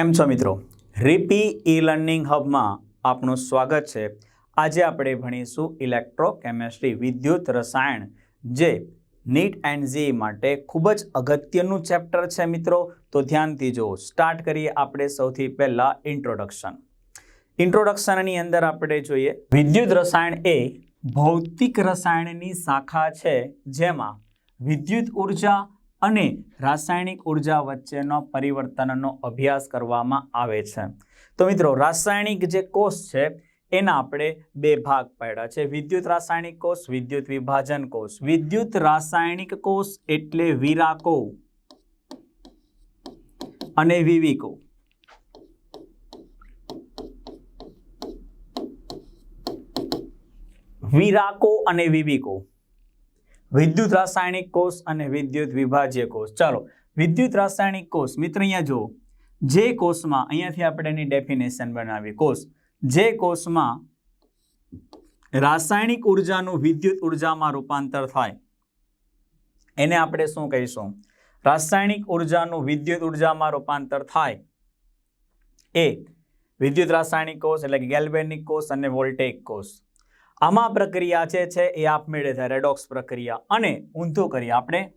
કેમ છો મિત્રો? રીપી ઈ લર્નિંગ હબમાં આપનું સ્વાગત છે. આજે આપણે ભણીશું ઇલેક્ટ્રોકેમેસ્ટ્રી, વિદ્યુત રસાયણ, જે નીટ એન્ડ ઝી માટે ખૂબ જ અગત્યનું ચેપ્ટર છે મિત્રો. તો ધ્યાનથી જુઓ. સ્ટાર્ટ કરીએ આપણે સૌથી પહેલાં ઇન્ટ્રોડક્શન. ઇન્ટ્રોડક્શનની અંદર આપણે જોઈએ, વિદ્યુત રસાયણ એ ભૌતિક રસાયણની શાખા છે જેમાં વિદ્યુત ઊર્જા અને રાસાયણિક ઊર્જા વચ્ચેનો પરિવર્તનનો અભ્યાસ કરવામાં આવે છે. તો મિત્રો, રાસાયણિક જે કોષ છે, એના આપણે બે ભાગ પાડ્યા છે. વિદ્યુત રાસાયણિક કોષ, વિદ્યુત વિભાજન કોષ. વિદ્યુત રાસાયણિક કોષ એટલે વિરાકો અને વિવિકો. વિરાકો અને વિવિકો. વિદ્યુત રાસાયણિક કોષ અને વિદ્યુત વિભાજ્ય કોષ. ચાલો, વિદ્યુત રાસાયણિક કોષ, મિત્ર અહીંયા જુઓ. જે કોષમાં, અહીંયાથી આપણે એની ડેફિનેશન બનાવી કોષ, જે કોષમાં રાસાયણિક ઉર્જાનું વિદ્યુત ઉર્જામાં રૂપાંતર થાય. એને આપણે શું કહીશું? રાસાયણિક ઉર્જાનું વિદ્યુત ઉર્જામાં રૂપાંતર થાય. એ, વિદ્યુત રાસાયણિક કોષ એટલે કે ગેલ્વેનિક કોષ અને વોલ્ટેક કોષ. આમાં પ્રક્રિયા જે છે એ આપમેળે થાય રેડોક્સ પ્રક્રિયા. અને ઊંધું કરીએ આપણે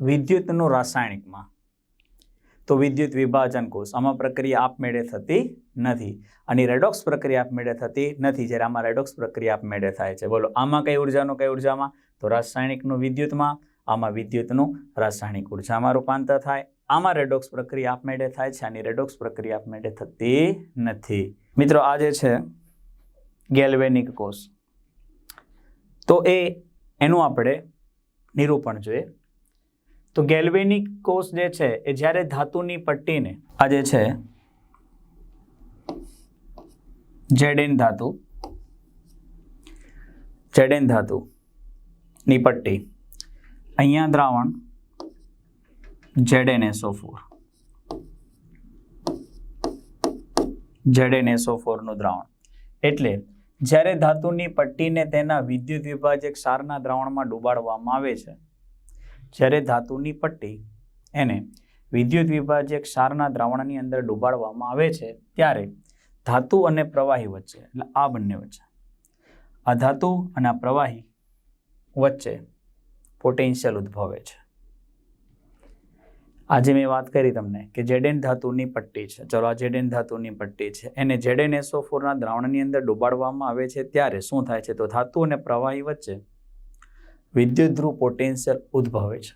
વિદ્યુતનું રાસાયણિકમાં. તો વિદ્યુત વિભાજન કોષ, આમાં પ્રક્રિયા આપમેળે થતી નથી. અને રેડોક્સ પ્રક્રિયા આપમેળે થતી નથી, જ્યારે આમાં રેડોક્સ પ્રક્રિયા આપમેળે થાય છે. બોલો, આમાં કઈ ઉર્જાનું, કઈ ઉર્જામાં? તો રાસાયણિકનું વિદ્યુતમાં, આમાં વિદ્યુતનું રાસાયણિક ઉર્જામાં રૂપાંતર થાય. આમાં રેડોક્સ પ્રક્રિયા આપમેળે થાય છે, અને રેડોક્સ પ્રક્રિયા આપમેળે થતી નથી. મિત્રો, આ જે છે ગેલ્વેનિક કોષ. તો એ, એનું આપણે નિરૂપણ જોઈએ. તો ગેલ્વેનિક કોષ જે છે, એ જ્યારે ધાતુની પટ્ટીને, આ જે છે જેડેન ધાતુ જેડેન ધાતુની પટ્ટી, અહીંયા દ્રાવણ જેડેન એસો ફોર. જેડેન એસો ફોરનું દ્રાવણ. એટલે જ્યારે ધાતુની પટ્ટીને તેના વિદ્યુત વિભાજક સારના દ્રાવણમાં ડુબાડવામાં આવે છે, જ્યારે ધાતુની પટ્ટી એને વિદ્યુત વિભાજક સારના દ્રાવણની અંદર ડુબાડવામાં આવે છે, ત્યારે ધાતુ અને પ્રવાહી વચ્ચે, એટલે આ બંને વચ્ચે, આ ધાતુ અને આ પ્રવાહી વચ્ચે પોટેન્શિયલ ઉદ્ભવે છે. આજે મેં વાત કરી તમને કે જેડેન ધાતુની પટ્ટી છે. ચલો આ જેડેન ધાતુની પટ્ટી છે. એને જેડેન એસો ફોરના દ્રાવણની અંદર ડુબાડવામાં આવે છે ત્યારે શું થાય છે? તો ધાતુ અને પ્રવાહી વચ્ચે વિદ્યુત ધ્રુવ પોટેન્શિયલ ઉદ્ભવે છે.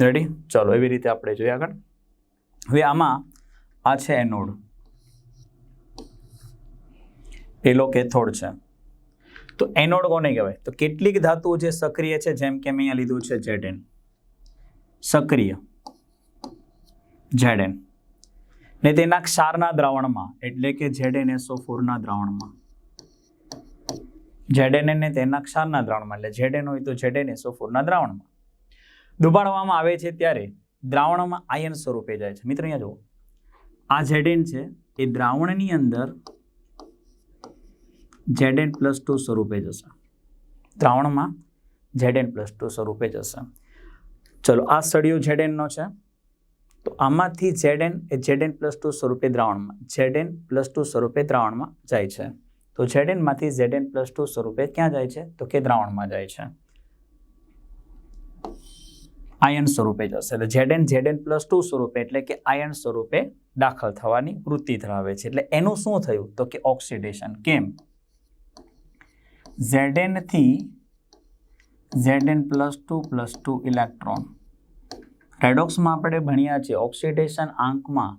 રેડી ચલો એવી રીતે આપણે જોઈએ આગળ. હવે આમાં આ છે એનોડ. પેલો કેથોડ છે. તો એનોડ કોને કહેવાય? તો કેટલીક ધાતુઓ જે સક્રિય છે, જેમ કે મેં અહીંયા લીધું છે જેડેન. સક્રિય. ઝેડએન. ને તેના ક્ષારના દ્રાવણમાં, એટલે કે ઝેડએન એસો ફોરના દ્રાવણમાં. ઝેડએન ને તેના ક્ષારના દ્રાવણમાં, એટલે ઝેડએન હોય તો ઝેડએન એસો ફોરના દ્રાવણમાં. ડુબાડવામાં આવે છે ત્યારે દ્રાવણમાં આયન સ્વરૂપે જાય છે. મિત્ર અહીંયા જુઓ. આ ઝેડએન છે, એ દ્રાવણની અંદર ઝેડએન પ્લસ ટુ સ્વરૂપે જશે. દ્રાવણમાં ઝેડએન પ્લસ ટુ સ્વરૂપે જશે. ચલો, આ સળિયો ઝેડએનનો છે. તો આમાંથી ઝેડએન એ ઝેડએન પ્લસ ટુ સ્વરૂપે દ્રાવણમાં ઝેડએન પ્લસ ટુ સ્વરૂપે દ્રાવણમાં જાય છે. તો ઝેડ એનમાંથી ઝેડ એન પ્લસ ટુ સ્વરૂપે ક્યાં જાય છે? તો કે દ્રાવણમાં જાય છે. આયન સ્વરૂપે જશે. એટલે જેડ એન પ્લસ ટુ સ્વરૂપે, એટલે કે આયન સ્વરૂપે દાખલ થવાની વૃત્તિ ધરાવે છે. એટલે એનું શું થયું? તો કે ઓક્સિડેશન. કેમ? ઝેડ એનથી Z N plus two plus two electron રેડોક્સમાં આપણે ભણ્યા છીએ ઓક્સિડેશન આંકમાં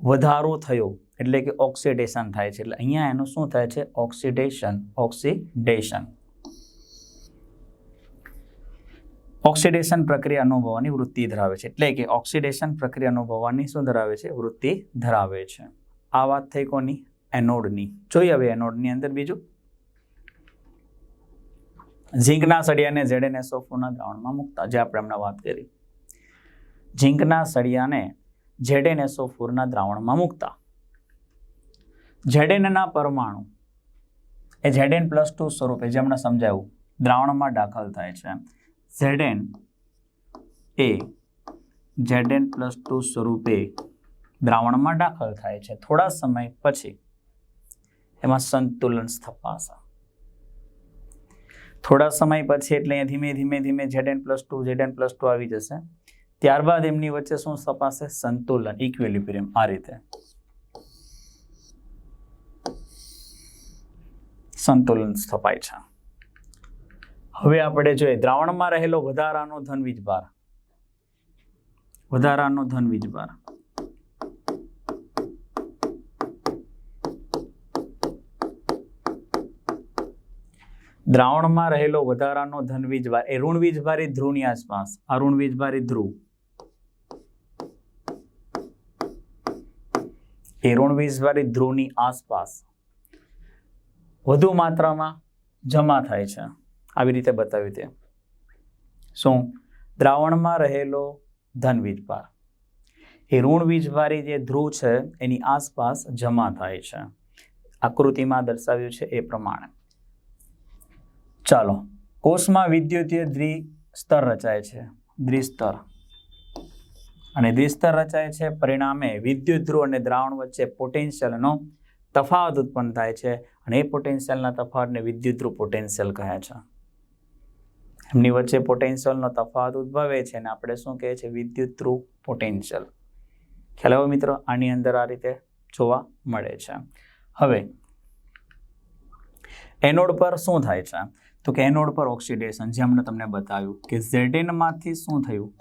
વધારો થયો, એટલે કે ઓક્સિડેશન થાય છે. એટલે અહીંયા એનું શું થાય છે? ઓક્સિડેશન ઓક્સિડેશન ઓક્સિડેશન પ્રક્રિયા અનુભવવાની વૃત્તિ ધરાવે છે. એટલે કે ઓક્સિડેશન પ્રક્રિયા અનુભવવાની શું ધરાવે છે? વૃત્તિ ધરાવે છે. આ વાત થઈ કોની? એનોડની. જોઈએ હવે એનોડની અંદર બીજું. ઝીંકના સળિયાને સોફોના દ્રાવણમાં મૂકતા, જે આપણે હમણાં વાત કરી. ઝીંકના સળિયાને ઝેડએનએસઓફોરના દ્રાવણમાં મૂકતા. ઝેડેનના પરમાણુ એ ઝેડેન પ્લસ ટુ સ્વરૂપે જે હમણાં સમજાયું, દ્રાવણમાં દાખલ થાય છે. ઝેડેન એ ઝેડેન પ્લસ ટુ સ્વરૂપે દ્રાવણમાં દાખલ થાય છે થોડા સમય પછી. એમાં સંતુલન સ્થપાશે. થોડા સમય પછી એટલે ધીમે ધીમે ધીમે Z N plus two Z N plus two આવી જશે. ત્યારબાદ એમની વચ્ચે શું સ્થપાશે સંતુલન ઇક્વિલિબ્રિયમ આ રીતે. સંતુલન સ્થપાય છે. હવે આપણે જોઈએ, દ્રાવણમાં રહેલો વધારાનો ધન વીજભાર વધારાનો ધન વીજભાર દ્રાવણમાં રહેલો વધારાનો ધન વીજભાર એ ઋણ વીજભારી ધ્રુવની આસપાસ, આ ઋણ વીજભારી ધ્રુવ. એ ધ્રુવની આસપાસ વધુ માત્રામાં જમા થાય છે. આવી રીતે બતાવ્યું તે. શું? દ્રાવણમાં રહેલો ધન વીજભાર એ ઋણ જે ધ્રુવ છે, એની આસપાસ જમા થાય છે. આકૃતિમાં દર્શાવ્યું છે એ પ્રમાણે. ચાલો, કોષમાં વિદ્યુતીય દ્વિસ્તર રચાય છે. દ્વિસ્તર અને દ્વિસ્તર રચાય છે. પરિણામે વિદ્યુત ધ્રુવ અને દ્રાવણ વચ્ચે પોટેન્શિયલનો તફાવત ઉત્પન્ન થાય છે અને એ પોટેન્શિયલના તફાવતને વિદ્યુત ધ્રુવ પોટેન્શિયલ કહે છે. એમની વચ્ચે પોટેન્શિયલનો તફાવત ઉદ્ભવે છે અને આપણે શું કહે છે? વિદ્યુત ધ્રુવ પોટેન્શિયલ ખ્યાલ આવ્યો મિત્રો? આની અંદર આ રીતે જોવા મળે છે. હવે, એનોડ પર શું થાય છે? તો કે એનોડ પર ઓક્સિડેશન, જે હમણાં તમને બતાવ્યું કે ઝેડએનમાંથી શું થયું?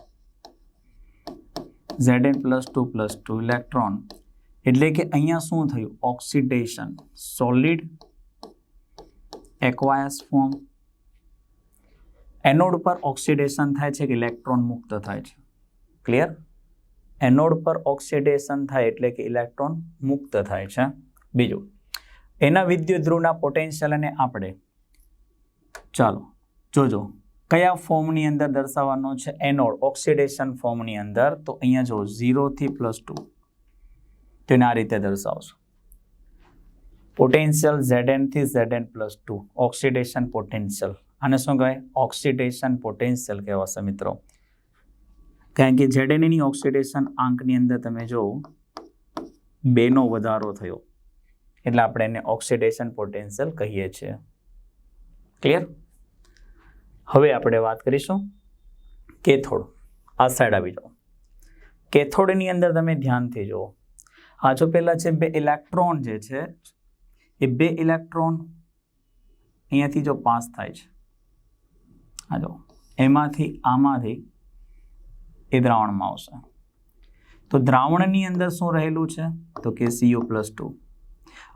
Z N plus two plus two electron. એટલે કે અહીંયા શું થયું? Oxidation. Solid aqueous form. Anode પર ઓક્સિડેશન થાય છે કે ઇલેક્ટ્રોન મુક્ત થાય છે? ક્લિયર? એનોડ પર ઓક્સિડેશન થાય એટલે કે ઇલેક્ટ્રોન મુક્ત થાય છે. બીજું, એના વિદ્યુત ધ્રુવના પોટેન્શિયલને આપણે. ચાલો, જોજો. કયા ફોર્મની અંદર દર્શાવવાનો છે એનોડ? ઓક્સિડેશન ફોર્મની અંદર. તો અહીંયા જો ઝીરોથી પ્લસ ટુ. તેને આ રીતે દર્શાવશો. Potential Z N plus two. Oxidation potential. આને શું કહેવાય? ઓક્સિડેશન પોટેન્શિયલ કહેવાશે મિત્રો. કારણ કે ઝેડએનની ઓક્સિડેશન આંકની અંદર તમે જો બેનો વધારો થયો. એટલે આપણે એને ઓક્સિડેશન પોટેન્શિયલ કહીએ છીએ. ક્લિયર? હવે આપણે વાત કરીશું કેથોડ. આ સાઈડ આવી જાઓ. કેથોડની અંદર તમે ધ્યાનથી જુઓ. આ જો પહેલાં છે બે ઇલેક્ટ્રોન જે છે, એ બે ઇલેક્ટ્રોન અહીંયાથી જો પાસ થાય છે. આ જો, એમાંથી આમાંથી એ દ્રાવણમાં આવશે. તો દ્રાવણની અંદર શું રહેલું છે? તો કે સીયુ પ્લસ ટુ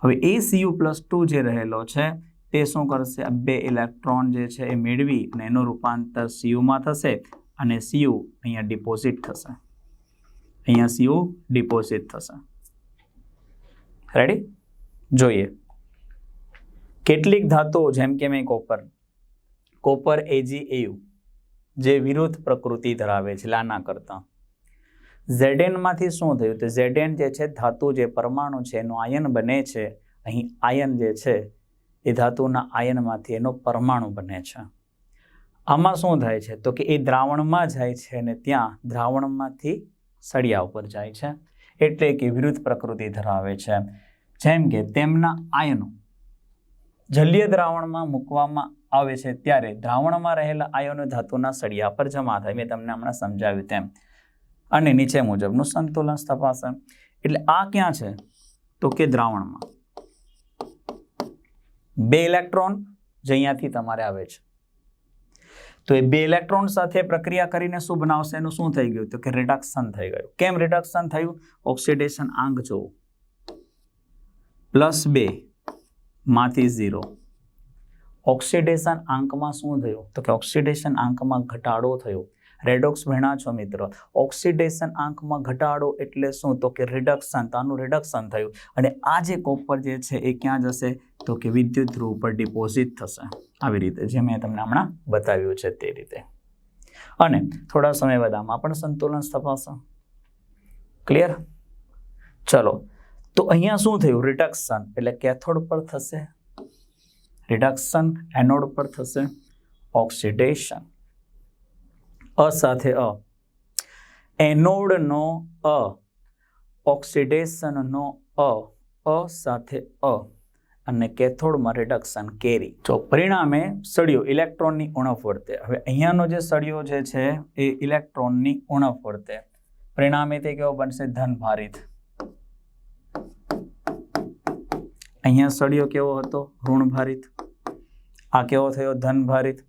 હવે એ સીયુ પ્લસ ટુ જે રહેલો છે તે શું કરશે? આ બે ઇલેક્ટ્રોન જે છે એ મેળવી અને એનું રૂપાંતર સીયુમાં થશે અને સીયુ અહીંયા ડિપોઝિટ થશે. અહીંયા સીયુ ડિપોઝિટ થશે. રેડી જોઈએ. કેટલીક ધાતુઓ, જેમ કે મેં કોપર કોપર એજી એયુ જે વિરુદ્ધ પ્રકૃતિ ધરાવે છે લાના કરતાં. ઝેડેનમાંથી શું થયું? તો ઝેડેન જે છે, ધાતુ જે પરમાણુ છે, એનું આયન બને છે. અહીં આયન જે છે એ ધાતુના આયનમાંથી એનો પરમાણુ બને છે. આમાં શું થાય છે? તો કે એ દ્રાવણમાં જાય છે અને ત્યાં દ્રાવણમાંથી સળિયા ઉપર જાય છે. એટલે કે વિરુદ્ધ પ્રકૃતિ ધરાવે છે. જેમ કે તેમના આયનો જલીય દ્રાવણમાં મૂકવામાં આવે છે ત્યારે દ્રાવણમાં રહેલા આયનો ધાતુના સળિયા પર જમા થાય. મેં તમને હમણાં સમજાવ્યું તેમ. અને નીચે મુજબનું સંતુલન સ્થપાશે. એટલે આ ક્યાં છે? તો કે દ્રાવણમાં. બે ઇલેક્ટ્રોન જે અહીંયાથી તમારે આવે છે. તો એ બે ઇલેક્ટ્રોન સાથે પ્રક્રિયા કરીને શું બનાવશે? એનું શું થઈ ગયું? તો કે રિડક્શન થઈ ગયું. કેમ રિડક્શન થયું? ઓક્સિડેશન આંક જોવો. પ્લસ બે માંથી ઝીરો ઓક્સિડેશન આંકમાં શું થયું? તો કે ઓક્સિડેશન આંકમાં ઘટાડો થયો. રેડોક્સ ભણ્યા છો મિત્રો. ઓક્સિડેશન આંકમાં ઘટાડો એટલે શું? તો કે રિડક્શન તો આનું રિડક્શન થયું. અને આ જે કોપર જે છે એ ક્યાં જશે? તો કે વિદ્યુત ધ્રુવ પર ડિપોઝિટ થશે. આવી રીતે જે મેં તમને હમણાં બતાવ્યું છે તે રીતે. અને થોડા સમય બાદ આમાં પણ સંતુલન સ્થપાશે. ક્લિયર ચલો. તો અહીંયા શું થયું? રિડક્શન એટલે કેથોડ પર થશે. રિડક્શન એનોડ પર થશે. ઓક્સિડેશન અ સાથે અ. એનોડનો અ. ઓક્સિડેશનનો અ. અ સાથે અ. અને કેથોડમાં રિડક્શન કેરી. તો પરિણામે સળિયો ઇલેક્ટ્રોનની ઉણપ વર્તે. હવે અહીંયાનો જે સળિયો જે છે એ ઇલેક્ટ્રોનની ઉણપ વર્તે. પરિણામે તે કેવો બનશે? ધન ભારિત અહીંયા સળિયો કેવો હતો? ઋણભારિત. આ કેવો થયો? ધનભારિત.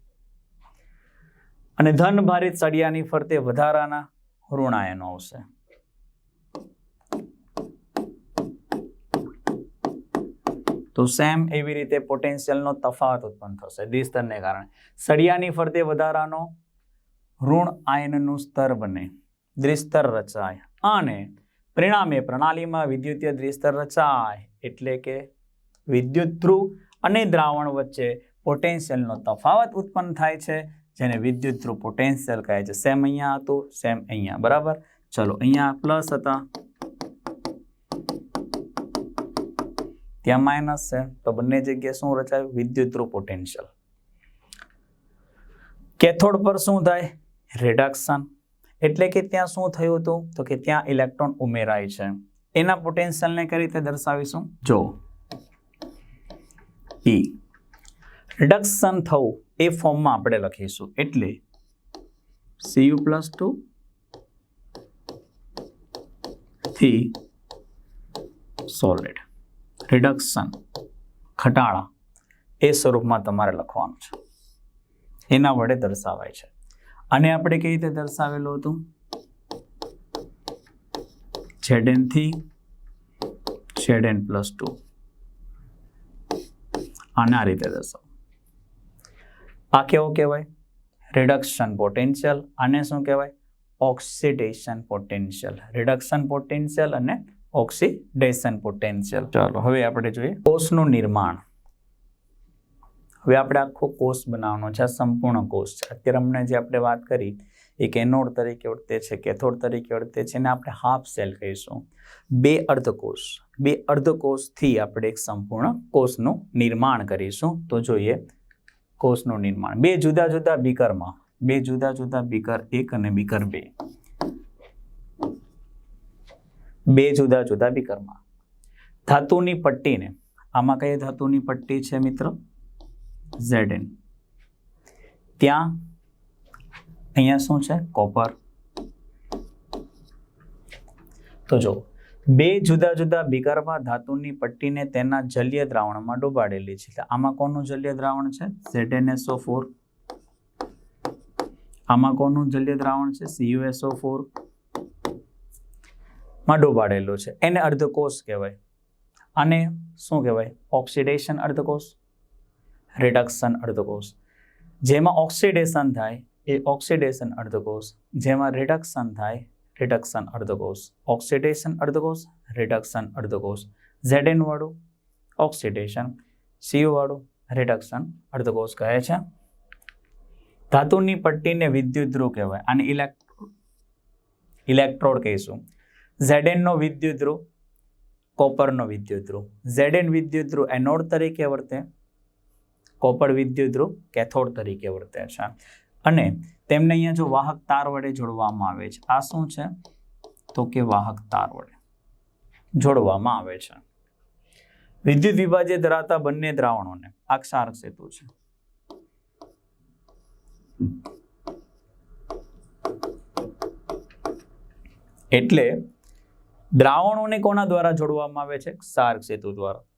અને ધન ભારે સળિયાની ફરતે વધારાના ઋણાયનો આવશે. તો સેમ એવી રીતે પોટેન્શિયલનો તફાવત ઉત્પન્ન થશે દ્વિસ્તરને કારણે. સળિયાની ફરતે વધારાનો ઋણ આયનનું સ્તર બને, દ્વિસ્તર રચાય અને પરિણામે પ્રણાલીમાં વિદ્યુતીય દ્વિસ્તર રચાય એટલે કે વિદ્યુત ધ્રુવ અને દ્રાવણ વચ્ચે પોટેન્શિયલનો તફાવત ઉત્પન્ન થાય છે. જેને વિદ્યુત ધ્રુવ પોટેન્શિયલ કહે છે. સેમ અહીંયા હતું સેમ અહીંયા. બરાબર? ચલો, અહીંયા પ્લસ હતા. ત્યાં માઇનસ છે. તો બંને જગ્યાએ શું રચાયું? વિદ્યુત ધ્રુવ પોટેન્શિયલ કેથોડ પર શું થાય? રિડક્શન એટલે કે ત્યાં શું થયું હતું? તો કે ત્યાં ઇલેક્ટ્રોન ઉમેરાય છે. એના પોટેન્શિયલને કઈ રીતે દર્શાવીશું? જો. ઈ રિડક્શન થવું. એ ફોર્મમાં આપણે લખીશું. એટલે સીયુ પ્લસ ટુ થી સોલિડ રિડક્શન ઘટાડા, એ સ્વરૂપમાં તમારે લખવાનું છે. એના વડે દર્શાવાય છે. અને આપણે કઈ રીતે દર્શાવેલું હતું? ઝેડ એનથી ઝેડ એન પ્લસ ટુ આના રીતે દર્શાવો. આ કેવો કહેવાય? રિડક્શન પોટેન્શિયલ આને શું કહેવાય? ઓક્સિડેશન પોટેન્શિયલ રિડક્શન પોટેન્શિયલ અને ઓક્સિડેશન પોટેન્શિયલ ચાલો. હવે આપણે જોઈએ કોષનું નિર્માણ. હવે આપણે આખો કોષ બનાવવાનો છે આ સંપૂર્ણ કોષ છે. અત્યારે હમણાં જે આપણે વાત કરી એ કેનોડ તરીકે વર્તે છે કેથોડ તરીકે ઓળખે છે ને આપણે હાફ સેલ કહીશું. બે અર્ધકોષ. બે અર્ધકોષથી આપણે એક સંપૂર્ણ કોષનું નિર્માણ કરીશું. તો જોઈએ કોષનું નિર્માણ. બે જુદા જુદા બીકરમાં. બે જુદા જુદા બીકર એક અને બીકર બે. બે જુદા જુદા બીકરમાં. ધાતુની પટ્ટીને. આમાં કઈ ધાતુની પટ્ટી છે મિત્ર? ઝેડ ત્યાં અહીંયા શું છે? કોપર. તો જો બે જુદા જુદા બીકરમાં ધાતુની પટ્ટીને તેના જલીય દ્રાવણમાં ડૂબાડેલી છે. એટલે આમાં કોનું જલીય દ્રાવણ છે? ZnSO4 ફોર આમાં કોનું જલીય દ્રાવણ છે? CuSO4 ફોરમાં ડૂબાડેલું છે. એને અર્ધકોષ કહેવાય. અને શું કહેવાય? ઓક્સિડેશન અર્ધકોષ, રિડક્શન અર્ધકોષ. જેમાં ઓક્સિડેશન થાય એ ઓક્સિડેશન અર્ધકોષ. જેમાં રિડક્શન થાય રિડક્શન અર્ધકોષ. ઓક્સિડેશન અર્ધકોષ રિડક્શન અર્ધકોષ. ઝેડએન વાળું ઓક્સિડેશન વાળું રિડક્શન અર્ધકોષ કહે છે. ધાતુની પટ્ટીને વિદ્યુત ધ્રુવ કહેવાય. અને ઇલેક્ટ્રો ઇલેક્ટ્રોડ કહીશું. ઝેડેનનો વિદ્યુત ધ્રુવ, કોપરનો વિદ્યુત ધ્રુવ. ઝેડેન વિદ્યુત ધ્રુવ એનોડ તરીકે વર્તે, કોપર વિદ્યુત ધ્રુવ કેથોડ તરીકે વર્તે છે. અને તેમને અહીંયા જો વાહક તાર વડે જોડવામાં આવે છે. આ શું છે? તો કે વાહક તાર વડે જોડવામાં આવે છે. વિદ્યુત વિભાજે ધરાવતા બંને દ્રાવણોને આ ક્ષારક સેતુ છે. એટલે દ્રાવણોને કોના દ્વારા જોડવામાં આવે છે? ક્ષારક સેતુ દ્વારા.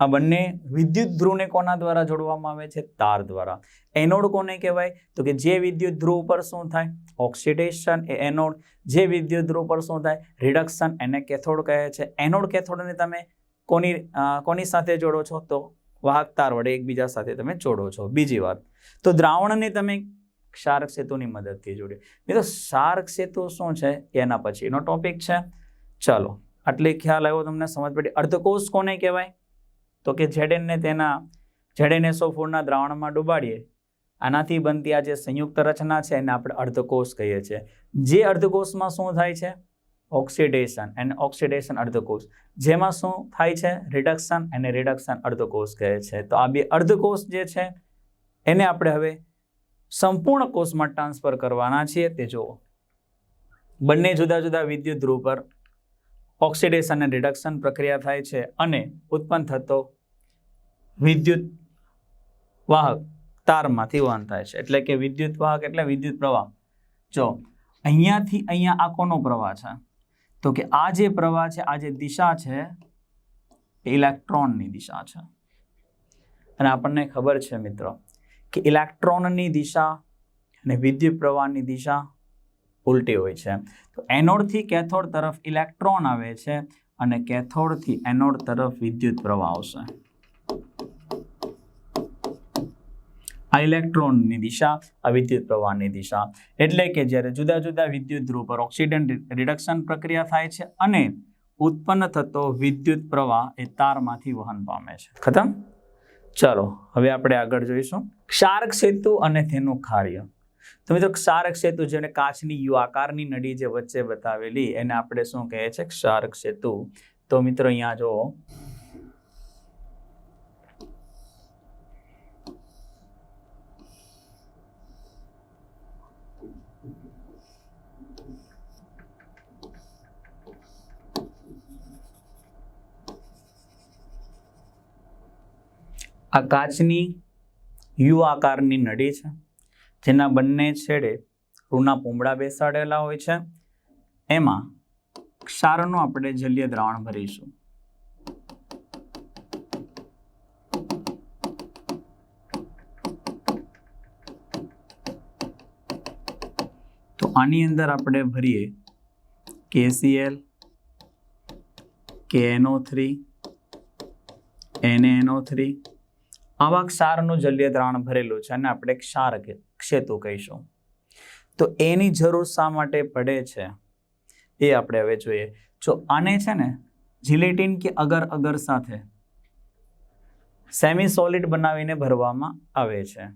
આ બંને વિદ્યુત ધ્રુવને કોના દ્વારા જોડવામાં આવે છે? તાર દ્વારા. એનોડ કોને કહેવાય? તો કે જે વિદ્યુત ધ્રુવ પર શું થાય? ઓક્સિડેશન એ એનોડ. જે વિદ્યુત ધ્રુવ પર શું થાય? રિડક્શન એને કેથોડ કહે છે. એનોડ કેથોડને તમે કોની કોની સાથે જોડો છો? તો વાહક તાર વડે એકબીજા સાથે તમે જોડો છો. બીજી વાત. તો દ્રાવણને તમે ક્ષારક સેતુની મદદથી જોડે મિત્રો, ક્ષારક સેતુ શું છે? એના પછીનો ટોપિક છે. ચાલો, આટલે ખ્યાલ આવ્યો તમને, સમજ પડી. અર્ધકોષ કોને કહેવાય? તો કે ઝેડેનને તેના ઝેડેનએસો ફોરના દ્રાવણમાં ડૂબાડીએ. આનાથી બનતી આ જે સંયુક્ત રચના છે એને આપણે અર્ધકોષ કહીએ છીએ. જે અર્ધકોષમાં શું થાય છે? ઓક્સિડેશન એન્ડ ઓક્સિડેશન અર્ધકોષ. જેમાં શું થાય છે? રિડક્શન અને રિડક્શન અર્ધકોષ કહે છે. તો આ બે અર્ધકોષ જે છે, એને આપણે હવે સંપૂર્ણ કોષમાં ટ્રાન્સફર કરવાના છીએ. તે જુઓ. બંને જુદા જુદા વિદ્યુત ધ્રુવ પર ઓક્સિડેશન અને રિડક્શન પ્રક્રિયા થાય છે અને ઉત્પન્ન થતો વિદ્યુત વાહક તારમાંથી વહન થાય છે. એટલે કે વિદ્યુત વાહક એટલે વિદ્યુત પ્રવાહ. જો અહીંયાથી અહીંયા આ કોનો પ્રવાહ છે? તો કે આ જે પ્રવાહ છે, આ જે દિશા છે, એ ઇલેક્ટ્રોનની દિશા છે. અને આપણને ખબર છે મિત્રો કે ઇલેક્ટ્રોનની દિશા અને વિદ્યુત પ્રવાહની દિશા ઉલટી હોય છે. તો એનોડથી કેથોડ તરફ ઇલેક્ટ્રોન આવે છે અને કેથોડથી એનોડ તરફ વિદ્યુત પ્રવાહ આવશે. આ ઇલેક્ટ્રોનની દિશા, આ વિદ્યુત પ્રવાહની દિશા. એટલે કે જ્યારે જુદા જુદા વિદ્યુત ધ્રુવ પર ઓક્સિડન રિડક્શન પ્રક્રિયા થાય છે અને ઉત્પન્ન થતો વિદ્યુત પ્રવાહ એ તારમાંથી વહન પામે છે. ખતમ? ચાલો, હવે આપણે આગળ જોઈશું. ક્ષારક સેતુ અને તેનું કાર્ય. તો મિત્રો, ક્ષારક સેતુ જેને કાચની યુ આકારની નળી જે વચ્ચે બતાવેલી, એને આપણે શું કહે છે? ક્ષારક સેતુ. તો મિત્રો, અહીંયા જો આ કાચની યુ આકારની નળી છે. જેના બંને છેડે રૂના પૂંબડા બેસાડેલા હોય છે. એમાં ક્ષારનું આપણે જલીય દ્રાવણ ભરીશું. તો આની અંદર આપણે ભરીએ KCl, KNO three, NNO three આવા ક્ષારનું જલીય દ્રાવણ ભરેલું છે અને આપણે ક્ષાર ક્ષેતુ કહીશું. તો એની જરૂર શા માટે પડે છે? એ આપણે હવે જોઈએ. જો આને છે ને જિલેટિન કે અગર અગર સાથે સેમી સોલિડ બનાવીને ભરવામાં આવે છે.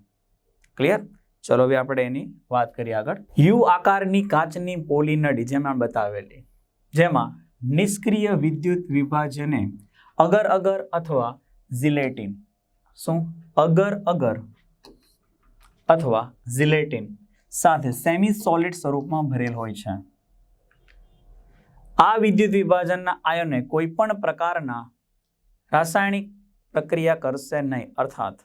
ક્લિયર? ચલો હવે આપણે એની વાત કરીએ આગળ. યુ આકારની કાચની પોલી નળી જેમાં બતાવેલી, જેમાં નિષ્ક્રિય વિદ્યુત વિભાજને અગર અગર અથવા ઝિલેટિન શું? અગર અગર. અથવા ઝિલેટિન. સાથે સેમી સોલિડ સ્વરૂપમાં ભરેલ હોય છે. આ વિદ્યુત વિભાજનના આયને કોઈ પણ પ્રકારના રાસાયણિક પ્રક્રિયા કરશે નહીં, અર્થાત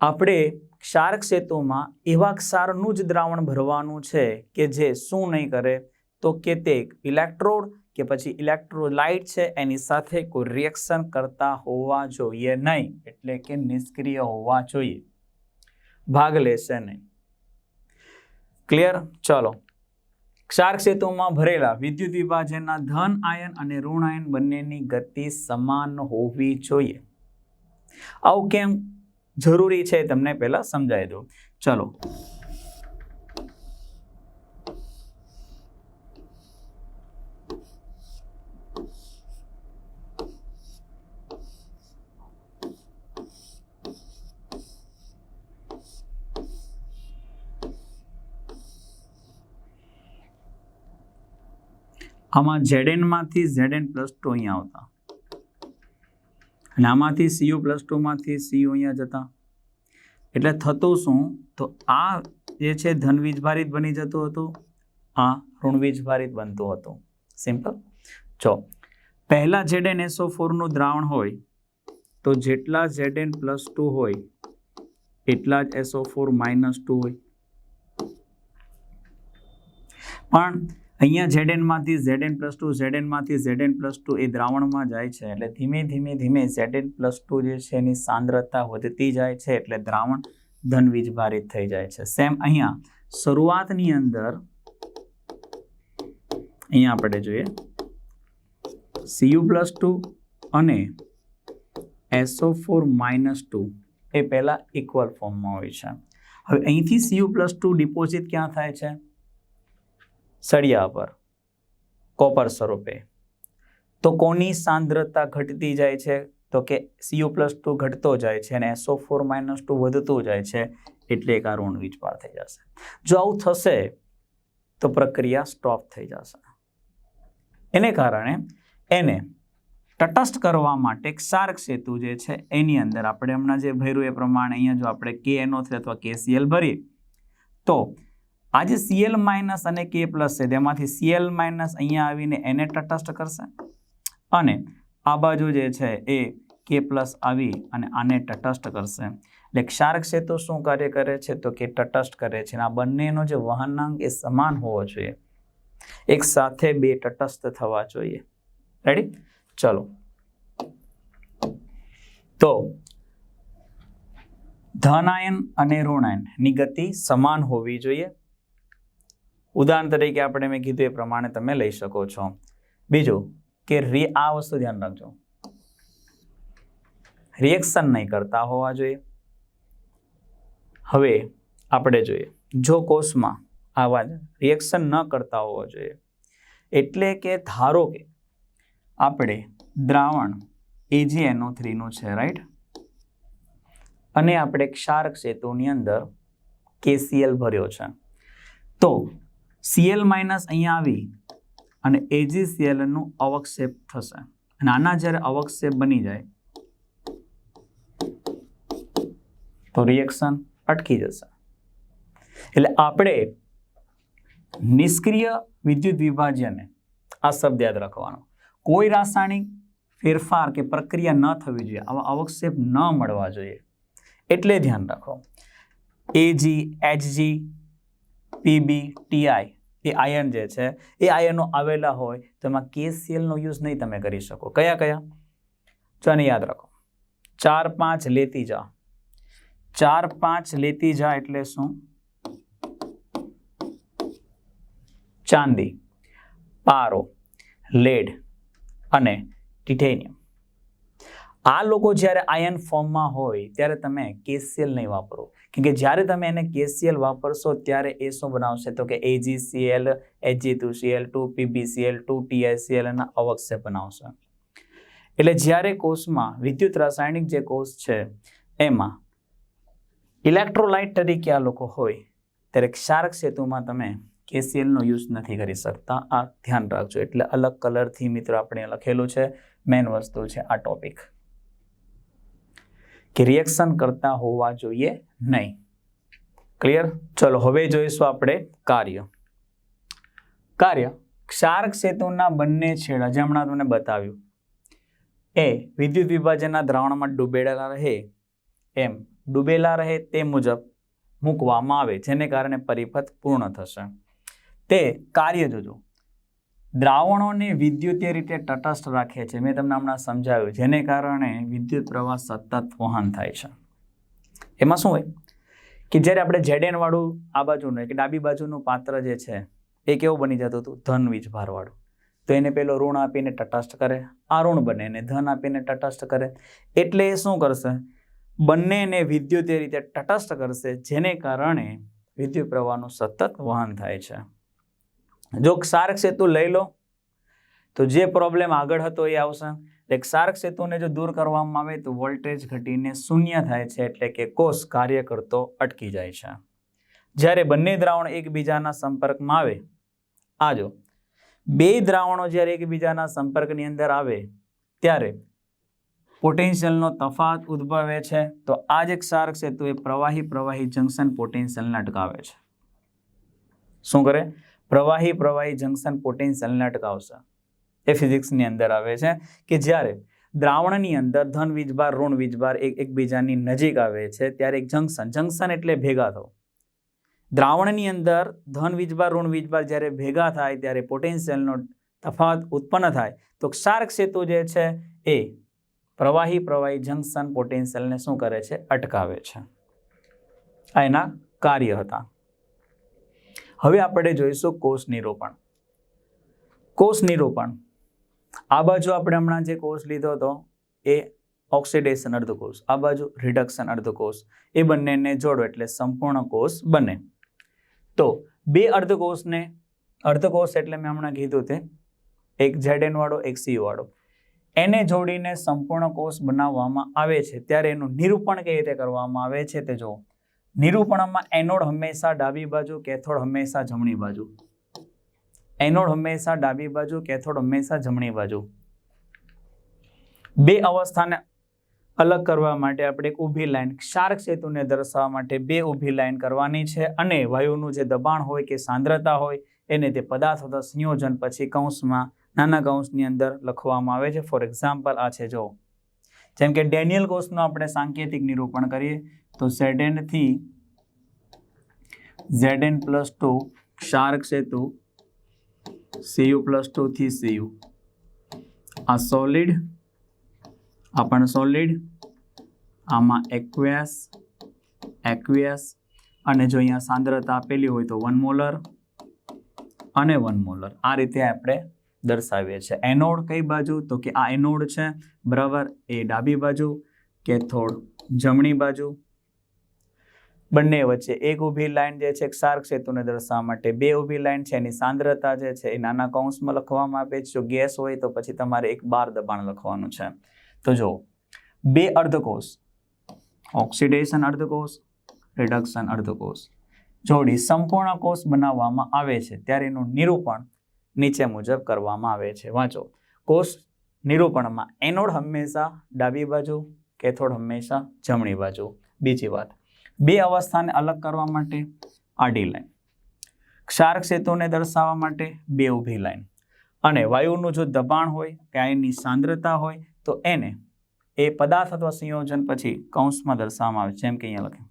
આપણે ક્ષાર ક્ષેત્રોમાં એવા ક્ષારનું જ દ્રાવણ ભરવાનું છે કે જે શું નહીં કરે, તો કે તે ઇલેક્ટ્રોડ કે પછી ઇલેક્ટ્રોલાઇટ છે, એની સાથે કોઈ રિએક્શન કરતા હોવા જોઈએ નહીં, એટલે કે નિષ્ક્રિય હોવા જોઈએ. ભાગ લેશે નહીં. ક્લિયર ચલો. ક્ષાર ક્ષેત્રોમાં ભરેલા વિદ્યુત વિભાજનના ધન, આયન અને ઋણ આયન બંનેની ગતિ સમાન હોવી જોઈએ. આવું કેમ જરૂરી છે, તમને પહેલા સમજાવી દો ચલો. આમાં ઝેડએનમાંથી ઝેડએન પ્લસ ટુ અહીંયા આવતા. અને આમાંથી સીઓ પ્લસ ટુમાંથી સીઓ અહીંયા જતા. એટલે થતું શું? તો આ જે છે ધન વીજભારિત બની જતું હતું. આ ઋણ વીજભારિત બનતું હતું. સિમ્પલ જો, પહેલા ઝેડએન એસો ફોરનું દ્રાવણ હોય, તો જેટલા ઝેડએન પ્લસ ટુ હોય, એટલા જ એસો ફોર માઇનસ ટુ હોય. પણ અહીંયા ઝેડએનમાંથી ઝેડએન પ્લસ ટુ ઝેડએનમાંથી ઝેડએન પ્લસ ટુ એ દ્રાવણમાં જાય છે. એટલે ધીમે ધીમે ધીમે ઝેડએન પ્લસ ટુ જે છે એની સાંદ્રતા વધતી જાય છે એટલે દ્રાવણ ધન વીજભારિત થઈ જાય છે. સેમ અહીંયા. શરૂઆતની અંદર અહીંયા આપણે જોઈએ. સીયુ પ્લસ ટુ અને એસઓ ફોર માઇનસ ટુ એ પહેલાં ઇક્વલ ફોર્મમાં હોય છે. હવે અહીંથી સીયુ પ્લસ ટુ ડિપોઝિટ ક્યાં થાય છે? સળિયા પર, કોપર સ્વરૂપે. તો કોની સાંદ્રતા ઘટતી જાય છે? તો કે સીયુ પ્લસ ટુ ઘટતો જાય છે અને એસઓ ફોર માઇનસ ટુ વધતું જાય છે, એટલે એક આ ઋણ વીજપાર થઈ જશે. જો આવું થશે, તો પ્રક્રિયા સ્ટોપ થઈ જશે. એને કારણે એને તટસ્થ કરવા માટે ક્ષારક સેતુ જે છે, એની અંદર આપણે હમણાં જે ભર્યું એ પ્રમાણે અહીંયા જો આપણે કે એનો અથવા કેસીએલ ભરીએ, તો આ જે સીએલ માઇનસ અને કે પ્લસ છે. તેમાંથી સીએલ માઇનસ અહીંયા આવીને એને તટસ્થ કરશે. અને આ બાજુ જે છે એ કે પ્લસ આવી અને આને તટસ્થ કરશે. એટલે ક્ષારક સેતુ શું કાર્ય કરે છે? તો કે તટસ્થ કરે છે. આ બંનેનો જે વહનાંક એ સમાન હોવો જોઈએ. એક સાથે બે તટસ્થ થવા જોઈએ. રેડી ચલો. તો ધનાયન અને ઋણાયનની ગતિ સમાન હોવી જોઈએ. ઉદાહરણ તરીકે આપણે મેં કીધું એ પ્રમાણે તમે લઈ શકો છો. બીજું કે રી આ વસ્તુ ધ્યાન રાખજો. રિએક્શન નહીં કરતા હોવા જોઈએ. હવે આપણે જોઈએ. જો કોષમાં આવા રિએક્શન ન કરતા હોવા જોઈએ, એટલે કે ધારો કે આપણે દ્રાવણ એજીએનઓ થ્રીનું છે રાઈટ અને આપણે ક્ષારક સેતુની અંદર કેસીએલ ભર્યો છે. તો સીએલ માઇનસ અહીંયા આવી અને એજીસીએલનું અવક્ષેપ થશે. અને આના જ્યારે અવક્ષેપ બની જાય, તો રિએક્શન અટકી જશે. એટલે આપણે નિષ્ક્રિય વિદ્યુત વિભાજ્યને આ શબ્દ યાદ રાખવાનો. કોઈ રાસાયણિક ફેરફાર કે પ્રક્રિયા ન થવી જોઈએ, આવા અવક્ષેપ ન મળવા જોઈએ. એટલે ધ્યાન રાખો. એજી એચજી પીબી ટીઆઈ એ આયન જે છે, એ આયનો આવેલા હોય તો એમાં કેસીએલનો યુઝ નહીં તમે કરી શકો. કયા કયા? જો યાદ રાખો. ચાર પાંચ લેતી જા. ચાર પાંચ લેતી જા એટલે શું? ચાંદી, પારો લેડ અને ટિટેનિયમ આ લોકો જ્યારે આયન ફોર્મમાં હોય, ત્યારે તમે કેસીએલ નહીં વાપરો. કેમ કે જ્યારે તમે એને કેસીએલ વાપરશો, ત્યારે એ શું બનાવશે? તો કે AGCL HG two CL two PBCL two TICL અને અવક્ષે બનાવશે. એટલે જ્યારે કોષમાં વિદ્યુત રાસાયણિક જે કોષ છે, એમાં ઇલેક્ટ્રોલાઇટ તરીકે આ લોકો હોય, ત્યારે ક્ષારક સેતુમાં તમે કેસીએલનો યુઝ નથી કરી શકતા. આ ધ્યાન રાખજો. એટલે અલગ કલરથી મિત્રો આપણે લખેલું છે. મેઇન વસ્તુ છે આ ટોપિક કે રિએક્શન કરતા હોવા જોઈએ નહીં. ક્લિયર ચલો, હવે જોઈશું આપણે કાર્ય. કાર્ય, ક્ષાર સેતુના બંને છેડા, જે હમણાં તમને બતાવ્યું. એ, વિદ્યુત વિભાજનના દ્રાવણમાં ડૂબેલા રહે એમ. ડૂબેલા રહે તે મુજબ મૂકવામાં આવે, જેને કારણે પરિપથ પૂર્ણ થશે. તે કાર્ય જોજો. દ્રાવણોને વિદ્યુતીય રીતે તટસ્થ રાખે છે. મેં તમને હમણાં સમજાવ્યું, જેને કારણે વિદ્યુત પ્રવાહ સતત વહન થાય છે. એમાં શું હોય? કે જ્યારે આપણે જેડેન વાળું આ બાજુનું કે ડાબી બાજુનું પાત્ર જે છે, એ કેવું બની જતું હતું? ધન વીજભારવાળું તો એને પેલો ઋણ આપીને તટસ્થ કરે, આ ઋણ બને એને ધન આપીને તટસ્થ કરે. એટલે એ શું કરશે? બંનેને વિદ્યુતીય રીતે તટસ્થ કરશે, જેને કારણે વિદ્યુત પ્રવાહનું સતત વહન થાય છે. જો ક્ષારક સેતુ લઈ લો, તો જે પ્રોબ્લેમ આગળ હતો એ આવશે. એટલે ક્ષારક સેતુને જો દૂર કરવામાં આવે, તો વોલ્ટેજ ઘટીને શૂન્ય થાય છે, એટલે કે કોષ કાર્ય કરતો અટકી જાય છે. જ્યારે બંને દ્રાવણ એકબીજાના સંપર્કમાં આવે, આ જો, બે દ્રાવણો જ્યારે એકબીજાના સંપર્કની અંદર આવે, ત્યારે પોટેન્શિયલનો તફાત ઉદ્ભવે છે, તો આ જે ક્ષારક સેતુ એ પ્રવાહી પ્રવાહી જંકશન પોટેન્શિયલને અટકાવે છે. શું કરે? પ્રવાહી પ્રવાહી જંકશન પોટેન્શિયલને અટકાવશે. એ ફિઝિક્સની અંદર આવે છે કે જ્યારે દ્રાવણની અંદર ધન વીજભાર, ઋણ વીજભાર એક એકબીજાની નજીક આવે છે, ત્યારે એક જંકશન જંકશન એટલે ભેગા થવું. દ્રાવણની અંદર ધન વીજભાર, ઋણ વીજભાર જ્યારે ભેગા થાય, ત્યારે પોટેન્શિયલનો તફાવત ઉત્પન્ન થાય. તો ક્ષાર સેતુ જે છે એ પ્રવાહી પ્રવાહી જંકશન પોટેન્શિયલને શું કરે છે? અટકાવે છે. આ એના કાર્ય હતા. હવે આપણે જોઈશું કોષ નિરૂપણ. કોષ નિરૂપણ. આ બાજુ આપણે હમણાં જે કોષ લીધો હતો, એ ઓક્સિડેશન અર્ધકોષ, આ બાજુ રિડક્શન અર્ધકોષ, એ બંનેને જોડો એટલે સંપૂર્ણ કોષ બને. તો બે અર્ધકોષને, અર્ધકોષ એટલે મેં હમણાં કીધું તે, એક ઝેડએન વાળો, એક સી વાળો. એને જોડીને સંપૂર્ણ કોષ બનાવવામાં આવે છે. ત્યારે એનું નિરૂપણ કઈ રીતે કરવામાં આવે છે તે જુઓ નિરૂપણમાં એનોડ હંમેશા ડાબી બાજુ, કેથોડ હંમેશા જમણી બાજુ. એનોડ હંમેશા ડાબી બાજુ, કેથોડ હંમેશા જમણી બાજુ. બે અવસ્થાને અલગ કરવા માટે આપણે એક ઊભી લાઈન, ક્ષારક સેતુને દર્શાવવા માટે બે ઊભી લાઈન કરવાની છે અને વાયુનું જે દબાણ હોય કે સાંદ્રતા હોય, એને તે પદાર્થ અથવા સંયોજન પછી કૌંસમાં, નાના કૌંસની અંદર લખવામાં આવે છે. ફોર એક્ઝામ્પલ આ છે જો જેમ કે ડેનિયલ કોષનું આપણે સાંકેતિક નિરૂપણ કરીએ, તો ઝેડએનથી ઝેડએન પ્લસ ટુ ક્ષારક સેતુ સીયુ પ્લસ ટુથી સીયુ આ સોલિડ આ પણ સોલિડ આમાં એક્વેસ એક્વિયસ અને જો અહીંયા સાંદ્રતા આપેલી હોય તો વન મોલર અને વન મોલર આ રીતે આપણે દર્શાવીએ છીએ એનોડ કઈ બાજુ? તો કે આ એનોડ છે, બરાબર? એ ડાબી બાજુ કેથોડ જમણી બાજુ? બંને વચ્ચે. એક ઊભી લાઈન જે છે ક્ષારક સેતુને દર્શાવવા માટે. બે ઊભી લાઈન છે, એની સાંદ્રતા જે છે, એ નાના કૌંસમાં લખવામાં આપે છે. જો ગેસ હોય તો પછી તમારે એક બાર દબાણ લખવાનું છે. તો જો બે અર્ધકોષ. ઓક્સિડેશન અર્ધકોષ, રિડક્શન અર્ધકોષ. જોડી સંપૂર્ણ કોષ બનાવવામાં આવે છે. ત્યારે એનું નિરૂપણ નીચે મુજબ કરવામાં આવે છે. વાંચો. કોષ નિરૂપણમાં એનોડ હંમેશા ડાબી બાજુ, કેથોડ હંમેશા જમણી બાજુ. બીજી વાત, બે અવસ્થાને અલગ કરવા માટે આડી લાઈન. ક્ષાર સેતુને દર્શાવવા માટે બે ઊભી લાઈન. અને વાયુનું જો દબાણ હોય કે આયનની સાંદ્રતા હોય, તો એને એ પદાર્થ અથવા સંયોજન પછી કૌંસમાં દર્શાવવામાં આવે છે. જેમ કે અહીંયા લખે.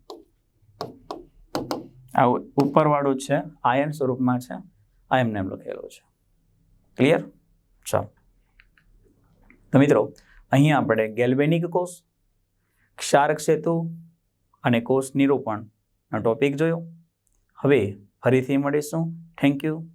આ ઉપરવાળું છે, આયન સ્વરૂપમાં છે, આ એમને એમ લખેલું છે. ક્લિયર ચાલો. તો મિત્રો, અહીંયા આપણે ગેલ્વેનિક કોષ, ક્ષારક સેતુ અને કોષ નિરૂપણનો ટોપિક જોયો. હવે ફરીથી મળીશું. Thank you